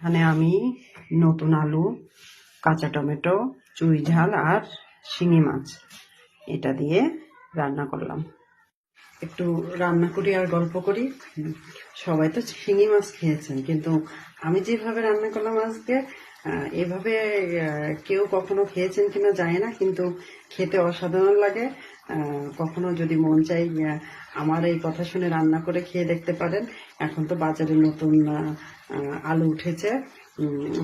এখানে আমি নতুন আলু, কাঁচা টমেটো, চুই ঝাল আর শিঙি মাছ এটা দিয়ে রান্না করলাম। একটু রান্না করি আর গল্প করি। সবাই তো শিঙি মাছ খেয়েছেন, কিন্তু আমি যেভাবে রান্না করলাম আজকে এভাবে কেউ কখনো খেয়েছেন কিনা জানি না, কিন্তু খেতে অসাধারণ লাগে। কখনো যদি মন চাই আমার এই কথা শুনে রান্না করে খেয়ে দেখতে পারেন। এখন তো বাজারে নতুন আলু উঠেছে।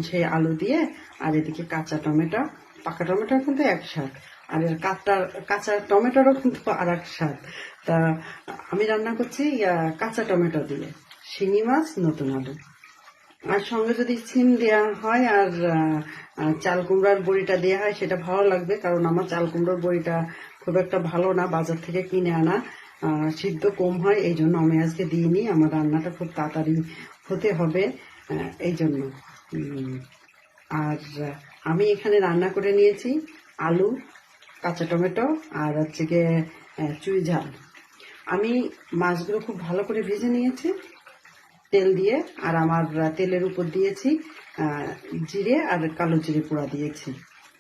সেই আলু দিয়ে আর এদিকে কাঁচা টমেটো, পাকা টমেটো কিন্তু এক স্বাদ আর কাঁচা কাঁচা টমেটোরও কিন্তু আর এক স্বাদ তা আমি রান্না করছি কাঁচা টমেটো দিয়ে। শিঙি মাছ, নতুন আলু। আর সঙ্গে যদি সিম দেওয়া হয় আর চাল কুমড়ার বড়িটা দেওয়া হয়, সেটা ভালো লাগবে, কারণ আমার চাল কুমড়োর বড়িটা খুব একটা ভালো না, বাজার থেকে কিনে আনা সিদ্ধ কম হয়, এই জন্য আমি আজকে দিইনি। আমার রান্নাটা খুব তাড়াতাড়ি হতে হবে এই জন্য। আর আমি এখানে রান্না করে নিয়েছি আলু, কাঁচা টমেটো আর হচ্ছে গিয়ে চুই ঝাল। আমি মাছগুলো খুব ভালো করে ভেজে নিয়েছি। তেল দিয়ে আর আমার তেলের উপর দিয়েছি জিরে আর কালো জিরে পোড়া দিয়েছি।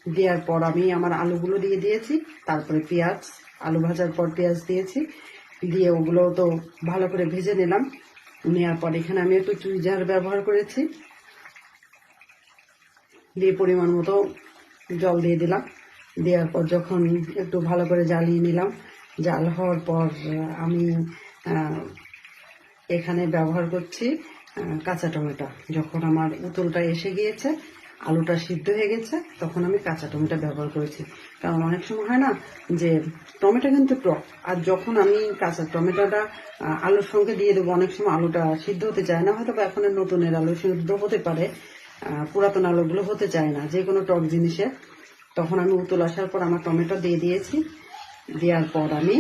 দেওয়ার পর আমি আমার আলুগুলো দিয়ে দিয়েছি, তারপরে পেঁয়াজ, আলু ভাজার পর পেঁয়াজ দিয়েছি, দিয়ে ওগুলো তো ভালো করে ভেজে নিলাম। নেওয়ার পর এখানে আমি একটু চুই ঝাল ব্যবহার করেছি। দিয়ে পরিমাণ মতো জল দিয়ে দিলাম। দেওয়ার পর যখন একটু ভালো করে জ্বালিয়ে নিলাম জাল হওয়ার পর আমি এখানে ব্যবহার করছি কাঁচা টমেটো। যখন আমার উতলটা এসে গিয়েছে, আলুটা সিদ্ধ হয়ে গেছে, তখন আমি কাঁচা টমেটো ব্যবহার করেছি। কারণ অনেক সময় হয় না যে টমেটো কিন্তু টক, আর যখন আমি কাঁচা টমেটোটা আলুর সঙ্গে দিয়ে দেবো, অনেক সময় আলুটা সিদ্ধ হতে চায় না হয়তো বা এখনের নতুনের আলু সিদ্ধ হতে পারে পুরাতন আলুগুলো হতে চায় না, যে কোনো টক জিনিসে। তখন আমি উতল আসার পর আমার টমেটো দিয়ে দিয়েছি। দেওয়ার পর আমি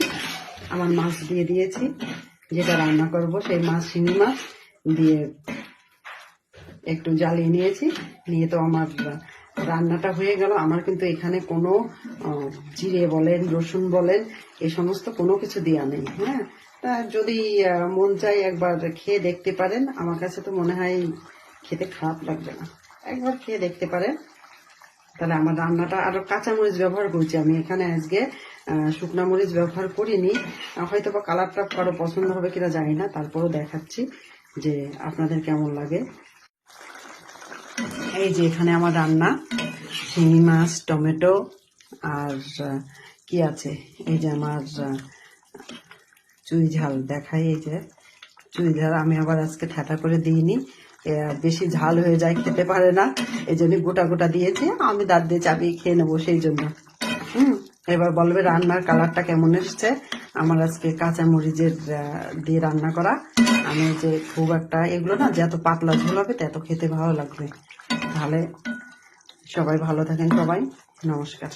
আমার মাছ দিয়ে দিয়েছি। যেটা রান্না করব, সেই মাছ, শিঙি মাছ দিয়ে একটু জ্বালিয়ে নিয়েছি। নিয়ে তো আমার রান্নাটা হয়ে গেল। আমার কিন্তু এখানে কোনো জিরে বলেন, রসুন বলেন এই সমস্ত কোনো কিছু দেওয়া নেই হ্যাঁ? তা যদি মন চাই একবার খেয়ে দেখতে পারেন। আমার কাছে তো মনে হয় খেতে খারাপ লাগবে না। একবার খেয়ে দেখতে পারেন। তাহলে আমার রান্নাটা আরও কাঁচামরিচ ব্যবহার করছি আমি। এখানে আজকে শুকনা মরিচ ব্যবহার করিনি। হয়তো বা কালারটা কারও পছন্দ হবে কিনা জানি না, তারপরও দেখাচ্ছি যে আপনাদের কেমন লাগে। এই যে এখানে আমার রান্না, শিঙি মাছ, টমেটো, আর কি আছে? এই যে আমার চুই ঝাল দেখাই এই যে। চুই ঝাল আমি আবার আজকে ঠাটা করে দিইনি। বেশি ঝাল হয়ে যায়, খেতে পারে না। এই জন্য গোটা গোটা দিয়েছি, আমি দাঁত দিয়ে চাপিয়ে খেয়ে নেব সেই জন্য। হুম, এবার বলবে রান্নার কালারটা কেমন এসছে? আমার আজকে কাঁচা মরিচের দিয়ে রান্না করা। আমি যে খুব একটা, এগুলো না যত পাতলা ঝোল হবে তত খেতে ভালো লাগবে। তাহলে সবাই ভালো থাকেন সবাই। নমস্কার।